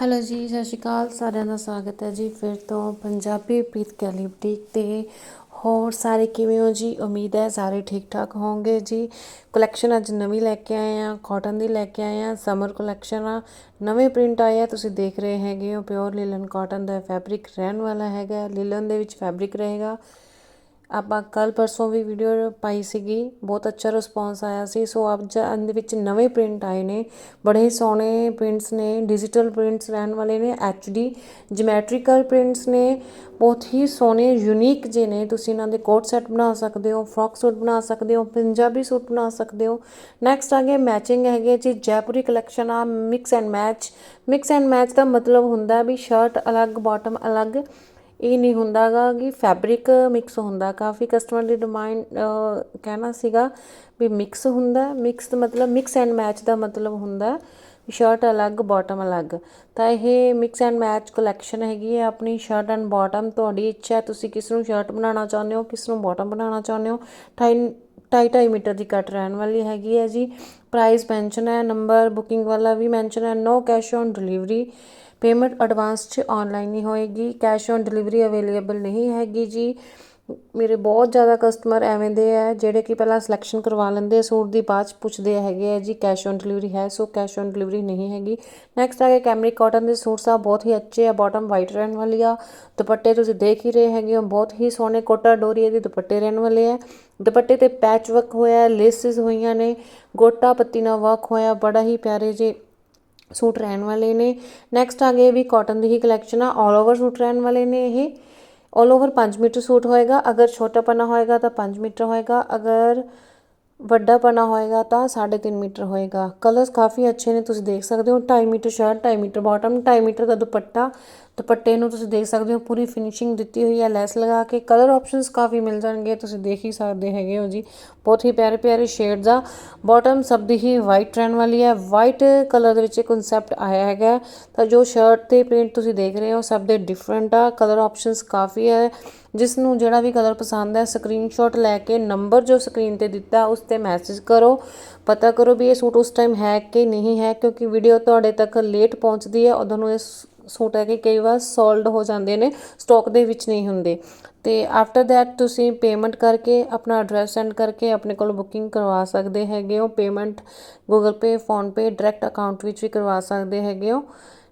Hello ਜੀ, ਸਤਿ ਸ਼੍ਰੀ ਅਕਾਲ। ਸਾਰਿਆਂ ਦਾ ਸਵਾਗਤ ਹੈ ਜੀ। ਫਿਰ ਤੋਂ ਪੰਜਾਬੀ ਪ੍ਰੀਤ ਕੈਲੀ ਬੁਟੀਕ ਤੇ ਹੋਰ ਸਾਰੇ ਕਿਵੇਂ ਹੋ ਜੀ? ਉਮੀਦ ਹੈ ਸਾਰੇ ਠੀਕ ਠਾਕ ਹੋਵੋਗੇ ਜੀ। ਕਲੈਕਸ਼ਨ ਅੱਜ ਨਵੀਂ ਲੈ ਕੇ ਆਏ ਆ ਕਾਟਨ ਦੀ ਲੈ ਕੇ ਆਏ ਆ ਸਮਰ ਕਲੈਕਸ਼ਨ ਆ। ਨਵੇਂ ਪ੍ਰਿੰਟ ਆਏ ਆ, ਤੁਸੀਂ ਦੇਖ ਰਹੇ ਹੈਗੇ ਹੋ ਪਿਓਰ ਲਿਲਨ ਕਾਟਨ ਦਾ ਫੈਬਰਿਕ ਰਹਿਣ ਵਾਲਾ ਹੈਗਾ। ਲਿਲਨ ਦੇ ਵਿੱਚ ਫੈਬਰਿਕ ਰਹੇਗਾ। ਆਪਾਂ ਕੱਲ੍ਹ ਪਰਸੋਂ ਵੀ ਵੀਡੀਓ ਪਾਈ ਸੀਗੀ, ਬਹੁਤ ਅੱਛਾ ਰਿਸਪੌਂਸ ਆਇਆ ਸੀ। ਸੋ ਅੱਜ ਦੇ ਵਿੱਚ ਨਵੇਂ ਪ੍ਰਿੰਟ ਆਏ ਨੇ। ਬੜੇ ਹੀ ਸੋਹਣੇ ਪ੍ਰਿੰਟਸ ਨੇ ਡਿਜੀਟਲ ਪ੍ਰਿੰਟਸ ਰਹਿਣ ਵਾਲੇ ਨੇ ਐਚਡੀ ਜਿਓਮੈਟ੍ਰੀਕਲ ਪ੍ਰਿੰਟਸ ਨੇ। ਬਹੁਤ ਹੀ ਸੋਹਣੇ ਯੂਨੀਕ ਜੇ ਨੇ। ਤੁਸੀਂ ਇਹਨਾਂ ਦੇ ਕੋਟ ਸੈੱਟ ਬਣਾ ਸਕਦੇ ਹੋ ਫਰੋਕ ਸੂਟ ਬਣਾ ਸਕਦੇ ਹੋ, ਪੰਜਾਬੀ ਸੂਟ ਬਣਾ ਸਕਦੇ ਹੋ। ਨੈਕਸਟ ਆ ਗਿਆ ਮੈਚਿੰਗ ਹੈਗੇ ਜੀ, ਜੈਪੁਰੀ ਕਲੈਕਸ਼ਨ ਆ mix and match mix and match ਦਾ ਮਤਲਬ ਹੁੰਦਾ ਵੀ ਸ਼ਰਟ ਅਲੱਗ ਬਾਟਮ ਅਲੱਗ। ਇਹ ਨਹੀਂ ਹੁੰਦਾਗਾ ਕਿ ਫੈਬਰਿਕ ਮਿਕਸ ਹੁੰਦਾ। ਕਾਫੀ ਕਸਟਮਰ ਦੀ ਡਿਮਾਂਡ ਕਹਿਣਾ ਸੀਗਾ ਵੀ ਮਿਕਸ ਹੁੰਦਾ। ਮਿਕਸ ਮਤਲਬ ਮਿਕਸ ਐਂਡ ਮੈਚ ਦਾ ਮਤਲਬ ਹੁੰਦਾ। ਸ਼ਰਟ ਅਲੱਗ ਬਾਟਮ ਅਲੱਗ। ਤਾਂ ਇਹ ਮਿਕਸ ਐਂਡ ਮੈਚ ਕਲੈਕਸ਼ਨ ਹੈਗੀ ਹੈ। ਆਪਣੀ ਸ਼ਰਟ ਐਂਡ ਬਾਟਮ ਤੁਹਾਡੀ ਇੱਛਾ ਤੁਸੀਂ ਕਿਸ ਨੂੰ ਸ਼ਰਟ ਬਣਾਉਣਾ ਚਾਹੁੰਦੇ ਹੋ, ਕਿਸ ਨੂੰ ਬਾਟਮ ਬਣਾਉਣਾ ਚਾਹੁੰਦੇ ਹੋ। ਢਾਈ ਢਾਈ ਢਾਈ ਮੀਟਰ ਦੀ ਕੱਟ ਰਹਿਣ ਵਾਲੀ ਹੈਗੀ ਹੈ ਜੀ। ਪ੍ਰਾਈਸ ਮੈਂਸ਼ਨ ਹੈ ਨੰਬਰ ਬੁਕਿੰਗ ਵਾਲਾ ਵੀ ਮੈਂਸ਼ਨ ਹੈ। No cash on delivery payment advance 'ਚ ਆਨਲਾਈਨ ਹੀ ਹੋਏਗੀ। ਕੈਸ਼ ਔਨ ਡਿਲੀਵਰੀ ਅਵੇਲੇਬਲ ਨਹੀਂ ਹੈਗੀ ਜੀ। ਮੇਰੇ ਬਹੁਤ ਜ਼ਿਆਦਾ ਕਸਟਮਰ ਐਵੇਂ ਦੇ ਹੈ ਜਿਹੜੇ ਕਿ ਪਹਿਲਾਂ ਸਿਲੈਕਸ਼ਨ ਕਰਵਾ ਲੈਂਦੇ ਸੂਟ ਦੀ ਬਾਅਦ ਚ ਪੁੱਛਦੇ ਹੈਗੇ ਆ, ਜੀ ਕੈਸ਼ ਔਨ ਡਿਲੀਵਰੀ ਹੈ? ਸੋ ਕੈਸ਼ ਔਨ ਡਿਲੀਵਰੀ ਨਹੀਂ ਹੈਗੀ। ਨੈਕਸਟ ਆ ਗਿਆ ਕੈਮਰਿਕ ਕਾਟਨ ਦੇ ਸੂਟਸ ਆ ਬਹੁਤ ਹੀ ਅੱਛੇ ਆ ਬਾਟਮ ਵਾਈਟ ਰਹਿਣ ਵਾਲੀ ਆ। ਦੁਪੱਟੇ ਤੁਸੀਂ ਦੇਖ ਹੀ ਰਹੇ ਹੈਗੇ ਹੋ, ਬਹੁਤ ਹੀ ਸੋਹਣੇ ਕੋਟਾ ਡੋਰੀਏ ਦੇ ਦੁਪੱਟੇ ਰਹਿਣ ਵਾਲੇ ਆ। ਦੁਪੱਟੇ ਤੇ ਪੈਚ ਵਰਕ ਹੋਇਆ ਲੇਸਿਸ ਹੋਈਆਂ ਨੇ, ਗੋਟਾ ਪੱਤੀ ਨਾਲ ਵਰਕ ਹੋਇਆ, ਬੜਾ ਹੀ ਪਿਆਰੇ ਜੇ ਸੂਟ ਰਹਿਣ ਵਾਲੇ ਨੇ। ਨੈਕਸਟ ਆ ਗਏ ਵੀ ਕਾਟਨ ਦੀ ਹੀ ਕਲੈਕਸ਼ਨ ਆ 올 ਓਵਰ ਸੂਟ ਰਹਿਣ ਵਾਲੇ ਨੇ ਇਹ। 올 ਓਵਰ 5 ਮੀਟਰ ਸੂਟ ਹੋਏਗਾ। ਅਗਰ ਛੋਟਾ ਪਨਾ ਹੋਏਗਾ ਤਾਂ 5 ਮੀਟਰ ਹੋਏਗਾ। ਅਗਰ ਵੱਡਾ ਪਨਾ ਹੋਏਗਾ ਤਾਂ 3.5 ਮੀਟਰ ਹੋਏਗਾ। ਕਲਰਸ ਕਾਫੀ ਅੱਛੇ ਨੇ, ਤੁਸੀਂ ਦੇਖ ਸਕਦੇ ਹੋ। 2.5 metre shirt 2.5 metre bottom 2.5 metre ਦਾ ਦੁਪੱਟਾ। ਦੁਪੱਟੇ ਨੂੰ ਤੁਸੀਂ ਦੇਖ ਸਕਦੇ ਹੋ, ਪੂਰੀ ਫਿਨਿਸ਼ਿੰਗ ਦਿੱਤੀ ਹੋਈ ਹੈ ਲੈਸ ਲਗਾ ਕੇ। ਕਲਰ ਆਪਸ਼ਨਸ ਕਾਫੀ ਮਿਲ ਜਾਣਗੇ, ਤੁਸੀਂ ਦੇਖ ਹੀ ਸਕਦੇ ਹੈਗੇ ਹੋ ਜੀ। ਬਹੁਤ ਹੀ ਪਿਆਰੇ ਪਿਆਰੇ ਸ਼ੇਡਸ ਆ। ਬਾਟਮ ਸਭ ਦੀ ਹੀ ਵਾਈਟ ਰਹਿਣ ਵਾਲੀ ਹੈ। ਵਾਈਟ ਕਲਰ ਦੇ ਵਿੱਚ ਕਨਸੈਪਟ ਆਇਆ ਹੈਗਾ ਤਾਂ ਜੋ ਸ਼ਰਟ ਤੇ ਪ੍ਰਿੰਟ ਤੁਸੀਂ ਦੇਖ ਰਹੇ ਹੋ, ਸਭ ਦੇ ਡਿਫਰੈਂਟ ਆ। ਕਲਰ ਆਪਸ਼ਨਸ ਕਾਫੀ ਹੈ। ਜਿਸ ਨੂੰ ਜਿਹੜਾ ਵੀ ਕਲਰ ਪਸੰਦ ਹੈ ਸਕਰੀਨਸ਼ਾਟ ਲੈ ਕੇ ਨੰਬਰ ਜੋ ਸਕਰੀਨ ਤੇ ਦਿੱਤਾ, ਉਸ ਤੇ ਮੈਸੇਜ ਕਰੋ। ਪਤਾ ਕਰੋ ਵੀ ਇਹ ਸੂਟ ਉਸ ਟਾਈਮ ਹੈ ਕਿ ਨਹੀਂ ਹੈ, ਕਿਉਂਕਿ ਵੀਡੀਓ ਤੁਹਾਡੇ ਤੱਕ ਲੇਟ ਪਹੁੰਚਦੀ ਹੈ। ਉਦੋਂ ਨੂੰ ਇਸ ਸੂਟ ਹੈਗੇ ਕਈ ਵਾਰ ਸੋਲਡ ਹੋ ਜਾਂਦੇ ਨੇ ਸਟਾਕ ਦੇ ਵਿੱਚ ਨਹੀਂ ਹੁੰਦੇ। ਤੇ ਆਫਟਰ ਦੈਟ ਤੁਸੀਂ ਪੇਮੈਂਟ ਕਰਕੇ ਆਪਣਾ ਐਡਰੈਸ ਸੈਂਡ ਕਰਕੇ ਆਪਣੇ ਕੋਲ ਬੁਕਿੰਗ ਕਰਵਾ ਸਕਦੇ ਹੈਗੇ ਹੋ। Payment Google Pay PhonePe direct account ਵਿੱਚ ਵੀ ਕਰਵਾ ਸਕਦੇ ਹੈਗੇ ਹੋ।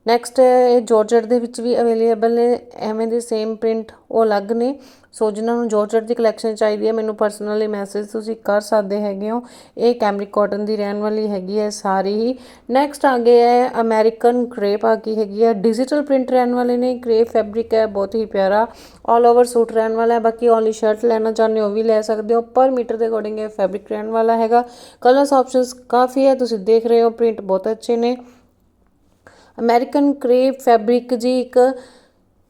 ਨੈਕਸਟ ਇਹ ਜੋਰਜਟ ਦੇ ਵਿੱਚ ਵੀ ਅਵੇਲੇਬਲ ਨੇ। ਐਵੇਂ ਦੇ ਸੇਮ ਪ੍ਰਿੰਟ ਉਹ ਅਲੱਗ ਨੇ। ਸੋ ਜਿਨ੍ਹਾਂ ਨੂੰ ਜੋਰਜਟ ਦੀ ਕਲੈਕਸ਼ਨ ਚਾਹੀਦੀ ਹੈ, ਮੈਨੂੰ ਪਰਸਨਲੀ ਮੈਸੇਜ ਤੁਸੀਂ ਕਰ ਸਕਦੇ ਹੈਗੇ ਹੋ। ਇਹ ਕੈਮਰਿਕ ਕਾਟਨ ਦੀ ਰਹਿਣ ਵਾਲੀ ਹੈਗੀ ਹੈ ਸਾਰੀ ਹੀ। ਨੈਕਸਟ ਆ ਗਏ ਹੈ ਅਮਰੀਕਨ ਕ੍ਰੇਪ ਆ ਗਈ ਹੈਗੀ ਹੈ। ਡਿਜੀਟਲ ਪ੍ਰਿੰਟ ਰਹਿਣ ਵਾਲੇ ਨੇ ਕ੍ਰੇਪ ਫੈਬਰਿਕ ਹੈ, ਬਹੁਤ ਹੀ ਪਿਆਰਾ। ਆਲ ਓਵਰ ਸੂਟ ਰਹਿਣ ਵਾਲਾ ਹੈ, ਬਾਕੀ ਓਨਲੀ ਸ਼ਰਟ ਲੈਣਾ ਚਾਹੁੰਦੇ ਹੋ ਵੀ ਲੈ ਸਕਦੇ ਹੋ। ਪਰ ਮੀਟਰ ਦੇ ਅਕੋਰਡਿੰਗ ਇਹ ਫੈਬਰਿਕ ਰਹਿਣ ਵਾਲਾ ਹੈਗਾ। ਕਲਰਸ ਆਪਸ਼ਨਸ ਕਾਫੀ ਹੈ, ਤੁਸੀਂ ਦੇਖ ਰਹੇ ਹੋ ਪ੍ਰਿੰਟ ਬਹੁਤ ਅੱਛੇ ਨੇ। ਅਮੈਰੀਕਨ ਕਰੇਪ ਫੈਬਰਿਕ ਜੀ ਇੱਕ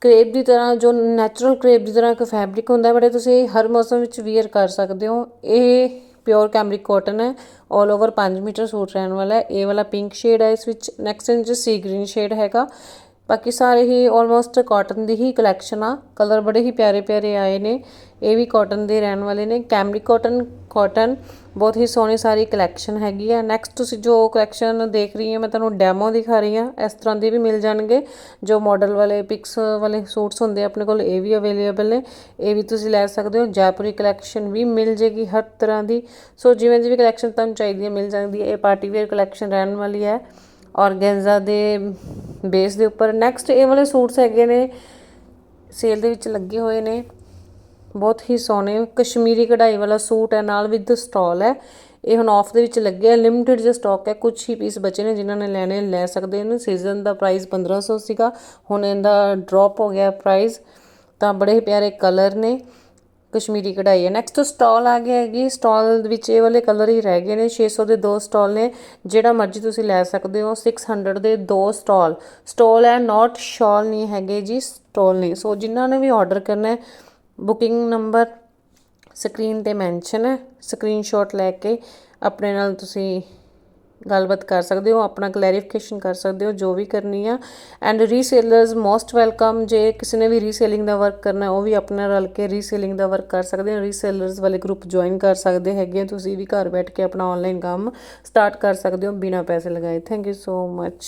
ਕਰੇਪ ਦੀ ਤਰ੍ਹਾਂ, ਜੋ ਨੈਚੁਰਲ ਕਰੇਪ ਦੀ ਤਰ੍ਹਾਂ ਇੱਕ ਫੈਬਰਿਕ ਹੁੰਦਾ, ਬੜੇ ਤੁਸੀਂ ਹਰ ਮੌਸਮ ਵਿੱਚ ਵੀਅਰ ਕਰ ਸਕਦੇ ਹੋ। ਇਹ ਪਿਓਰ ਕੈਮਰਿਕ ਕਾਟਨ ਹੈ 올 ਓਵਰ 5 ਮੀਟਰ ਸੂਟ ਰਹਿਣ ਵਾਲਾ ਹੈ। ਇਹ ਵਾਲਾ ਪਿੰਕ ਸ਼ੇਡ ਹੈ, ਇਸ ਵਿੱਚ ਨੈਕਸਟ ਇੰਜ ਸੀ ਗ੍ਰੀਨ ਸ਼ੇਡ ਹੈਗਾ। ਬਾਕੀ ਸਾਰੇ ਹੀ ਆਲਮੋਸਟ ਕਾਟਨ ਦੀ ਹੀ ਕਲੈਕਸ਼ਨ ਆ। ਕਲਰ ਬੜੇ ਹੀ ਪਿਆਰੇ ਪਿਆਰੇ ਆਏ ਨੇ। ਇਹ ਵੀ ਕਾਟਨ ਦੇ ਰਹਿਣ ਵਾਲੇ ਨੇ। ਕੈਮਰਿਕ ਕਾਟਨ ਕਾਟਨ ਬਹੁਤ ਹੀ ਸੋਹਣੀ ਸਾਰੀ ਕਲੈਕਸ਼ਨ ਹੈਗੀ ਆ। ਨੈਕਸਟ ਤੁਸੀਂ ਜੋ ਕਲੈਕਸ਼ਨ ਦੇਖ ਰਹੀ ਹੈ, ਮੈਂ ਤੁਹਾਨੂੰ ਡੈਮੋ ਦਿਖਾ ਰਹੀ ਆ ਇਸ ਤਰ੍ਹਾਂ ਦੇ ਵੀ ਮਿਲ ਜਾਣਗੇ। ਜੋ ਮਾਡਲ ਵਾਲੇ ਪਿਕਸ ਵਾਲੇ ਸੂਟਸ ਹੁੰਦੇ ਆਪਣੇ ਕੋਲ ਇਹ ਵੀ ਅਵੇਲੇਬਲ ਨੇ। ਇਹ ਵੀ ਤੁਸੀਂ ਲੈ ਸਕਦੇ ਹੋ। ਜੈਪੁਰੀ ਕਲੈਕਸ਼ਨ ਵੀ ਮਿਲ ਜੇਗੀ ਹਰ ਤਰ੍ਹਾਂ ਦੀ। ਸੋ ਜਿਵੇਂ ਜਿਵੇਂ ਕਲੈਕਸ਼ਨ ਤੁਹਾਨੂੰ ਚਾਹੀਦੀ ਹੈ ਮਿਲ ਜਾਂਦੀ ਹੈ ਇਹ ਪਾਰਟੀ ਵੇਅਰ ਕਲੈਕਸ਼ਨ ਰਹਿਣ ਵਾਲੀ ਹੈ। ਔਰਗੈਂਜ਼ਾ ਦੇ ਬੇਸ ਦੇ ਉੱਪਰ। ਨੈਕਸਟ ਇਹ ਵਾਲੇ ਸੂਟਸ ਹੈਗੇ ਨੇ ਸੇਲ ਦੇ ਵਿੱਚ ਲੱਗੇ ਹੋਏ ਨੇ। ਬਹੁਤ ਹੀ ਸੋਹਣੇ, ਕਸ਼ਮੀਰੀ ਕਢਾਈ ਵਾਲਾ ਸੂਟ ਹੈ, ਨਾਲ ਵਿਦ ਸਟਾਲ ਹੈ। ਇਹ ਹੁਣ ਆਫ ਦੇ ਵਿੱਚ ਲੱਗੇ ਲਿਮਿਟਿਡ ਜਿਹਾ ਸਟਾਕ ਹੈ ਕੁਝ ਹੀ ਪੀਸ ਬਚੇ ਨੇ, ਜਿਨ੍ਹਾਂ ਨੇ ਲੈਣੇ, ਲੈ ਸਕਦੇ ਨੇ। ਸੀਜ਼ਨ ਦਾ ਪ੍ਰਾਈਸ 1500 ਸੀਗਾ, ਹੁਣ ਇਹਦਾ ਡ੍ਰੌਪ ਹੋ ਗਿਆ ਪ੍ਰਾਈਸ ਤਾਂ ਬੜੇ ਪਿਆਰੇ ਕਲਰ ਨੇ। ਕਸ਼ਮੀਰੀ ਕਢਾਈ ਹੈ। ਨੈਕਸਟ ਸਟਾਲ ਆ ਗਿਆ ਹੈਗੀ। ਸਟਾਲ ਵਿੱਚ ਇਹ ਵਾਲੇ ਕਲਰ ਹੀ ਰਹਿ ਗਏ ਨੇ। 600 ਦੇ ਦੋ ਸਟਾਲ ਨੇ। ਜਿਹੜਾ ਮਰਜ਼ੀ ਤੁਸੀਂ ਲੈ ਸਕਦੇ ਹੋ। 600 ਦੇ ਦੋ ਸਟਾਲ ਸਟਾਲ ਹੈ ਨਾਟ ਸ਼ਾਲ ਨਹੀਂ ਹੈਗੇ ਜੀ। ਸਟਾਲ ਨਹੀਂ। ਸੋ ਜਿਨ੍ਹਾਂ ਨੇ ਵੀ ਆਰਡਰ ਕਰਨਾ ਹੈ ਬੁਕਿੰਗ ਨੰਬਰ ਸਕਰੀਨ ਤੇ ਮੈਂਸ਼ਨ ਹੈ। ਸਕਰੀਨਸ਼ਾਟ ਲੈ ਕੇ ਆਪਣੇ ਨਾਲ ਤੁਸੀਂ ਗੱਲਬਾਤ ਕਰ ਸਕਦੇ ਹੋ, ਆਪਣਾ ਕਲੈਰੀਫਿਕੇਸ਼ਨ ਕਰ ਸਕਦੇ ਹੋ, ਜੋ ਵੀ ਕਰਨੀ ਆ। ਐਂਡ ਰੀਸੇਲਰਸ ਮੋਸਟ ਵੈਲਕਮ ਜੇ ਕਿਸੇ ਨੇ ਵੀ ਰੀਸੇਲਿੰਗ ਦਾ ਵਰਕ ਕਰਨਾ, ਉਹ ਵੀ ਆਪਣਾ ਰਲ ਕੇ ਰੀਸੇਲਿੰਗ ਦਾ ਵਰਕ ਕਰ ਸਕਦੇ ਹੋ। ਰੀਸੇਲਰਸ ਵਾਲੇ ਗਰੁੱਪ ਜੁਆਇਨ ਕਰ ਸਕਦੇ ਹੈਗੇ ਤੁਸੀਂ ਵੀ ਘਰ ਬੈਠ ਕੇ ਆਪਣਾ ਆਨਲਾਈਨ ਕੰਮ ਸਟਾਰਟ ਕਰ ਸਕਦੇ ਹੋ ਬਿਨਾਂ ਪੈਸੇ ਲਗਾਏ। Thank you so much